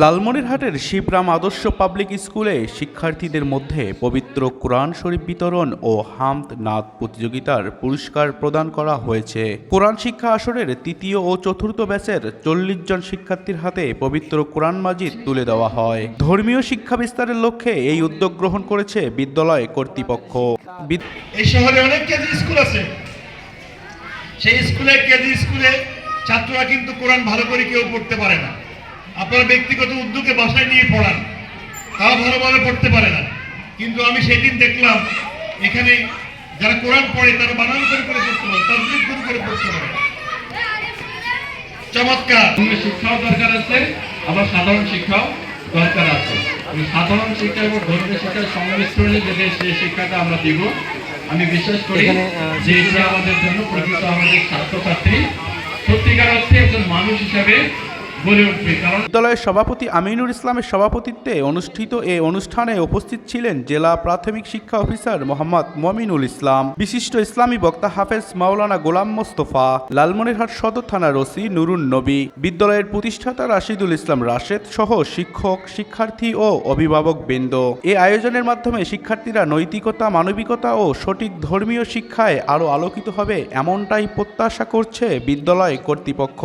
লালমনিরহাটের শিবরাম আদর্শ পাবলিক স্কুলে শিক্ষার্থীদের মধ্যে পবিত্র কোরআন শরীফ বিতরণ ও হামদ নাদ প্রতিযোগিতার পুরস্কার প্রদান করা হয়েছে। কোরআন শিক্ষা আসরের তৃতীয় ও চতুর্থ ব্যাচের চল্লিশ জন শিক্ষার্থীর হাতে পবিত্র কোরআন মাজিদ তুলে দেওয়া হয়। ধর্মীয় শিক্ষা বিস্তারের লক্ষ্যে এই উদ্যোগ গ্রহণ করেছে বিদ্যালয় কর্তৃপক্ষ। এই শহরে অনেক কেজি স্কুল আছে। সেই স্কুলে কেজি স্কুলে ছাত্ররা কিন্তু কোরআন ভালো করে কেউ পড়তে পারে না। আপনারা ব্যক্তিগত উদ্যোগে বাসায় নিয়ে পড়ান তারা ভালোভাবে পড়তে পারে না। কিন্তু আমি সেদিন দেখলাম এখানে যারা কোরআন পড়ে তারা বানান করে করে পড়তে পারে তাজবিদ করে করে পড়তে পারে। চমৎকার। শিক্ষাও দরকার আছে আবার সাধারণ শিক্ষাও দরকার আছে। সাধারণ শিক্ষা এবং ধর্মীয় শিক্ষার সংমিশ্রণে যে যে শিক্ষাটা আমরা দিব আমি বিশ্বাস করি যে এটা আমাদের জন্য প্রকৃত আমাদের ছাত্রছাত্রী সত্যিকার অর্থে একজন মানুষ হিসাবে বিদ্যালয়ের সভাপতি আমিনুর ইসলামের সভাপতিত্বে অনুষ্ঠিত এ অনুষ্ঠানে উপস্থিত ছিলেন জেলা প্রাথমিক শিক্ষা অফিসার মোহাম্মদ মমিনুল ইসলাম, বিশিষ্ট ইসলামী বক্তা হাফেজ মাওলানা গোলাম মোস্তফা, লালমনিরহাট সদর থানার ওসি নুরুন নবী, বিদ্যালয়ের প্রতিষ্ঠাতা রাশিদুল ইসলাম রাশেদ সহ শিক্ষক, শিক্ষার্থী ও অভিভাবক বৃন্দ। এ আয়োজনের মাধ্যমে শিক্ষার্থীরা নৈতিকতা, মানবিকতা ও সঠিক ধর্মীয় শিক্ষায় আরও আলোকিত হবে এমনটাই প্রত্যাশা করছে বিদ্যালয় কর্তৃপক্ষ।